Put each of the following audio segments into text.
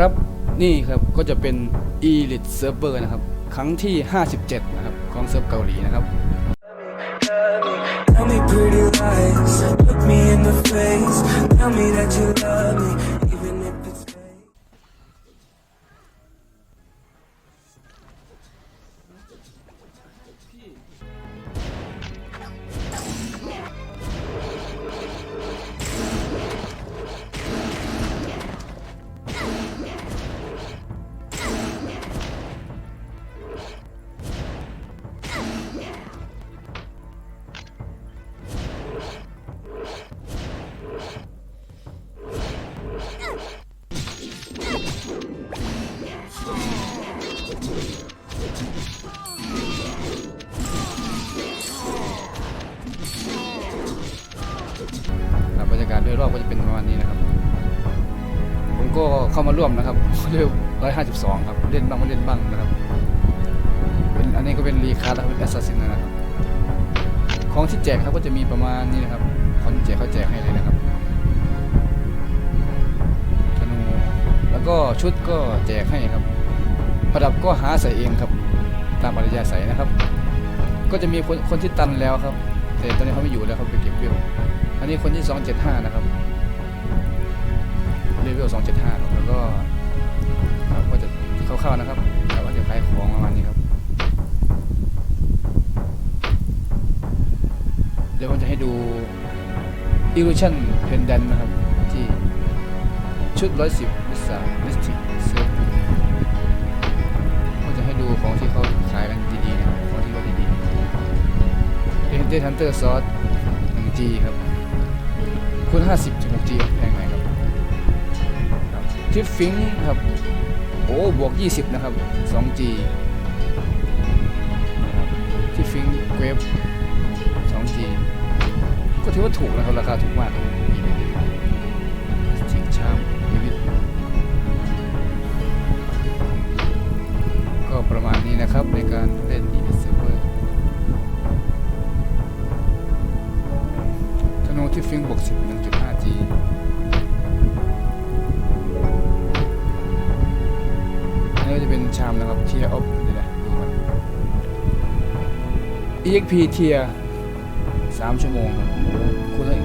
ครับ นี่ครับก็จะเป็น Elite Server นะครับ ครั้งที่ 57 นะครับ ของเซิร์ฟเกาหลีนะครับ Tell me pretty lies, look me ครับบรรยากาศโดยรอบก็จะเป็นประมาณนี้นะครับ ผมก็เข้ามาร่วมนะครับเร็ว152ครับเล่นบ้างไม่เล่นบ้างนะครับเป็นอันนี้ก็เป็นรีคาร์ดแล้วเป็นแอสซัสซินนะครับ ของที่แจกครับก็จะมีประมาณนี้นะครับของที่แจกเขาแจกให้เลยนะครับธนูแล้วก็ชุดก็แจกให้ครับ ประดับก็หาใส่เองครับ ตามปริยาใส่นะครับ ก็จะมีคนคนที่ตันแล้วครับแต่ตอนนี้เขาไม่อยู่แล้วเขาไปเก็บวิว อันนี้คนที่ 275 นะครับเลเวล275ครับแล้วก็ครับก็จะคร่าๆนะครับแต่ว่าจะขายของประมาณนี้ครับ เดี๋ยวผมจะให้ดู Illusion Pendant นะครับ ที่ชุด 110มิสซาลิสติกเซฟก็จะให้ดูของที่เขาขายกันดีๆนะครับของที่ว่าดีๆเอ็นเดฮันเตอร์ซอส 1G ครับ คูณ50 6G แพงไหมครับทิฟฟิงครับ โอ้ บวก 20 นะครับ 2G นะครับทิฟฟิงเกรฟ 2G ก็ถือว่าถูกนะครับ ราคาถูกมาก ฟิงบวก10 1.5G นี่ก็จะเป็นชามนะครับเทียออฟเดี๋ยวนะดูก่น EXP เทีย3 ชั่วโมงครับคุณทั้ง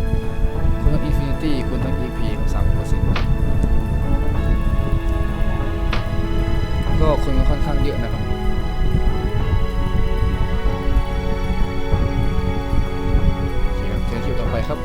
คูณทั้ง Infinity คูณทั้ง EP สามเปอร์เซ็นต์ก็คนก็ค่อนข้างเยอะนะครับเชิญคิวต่อไปครับ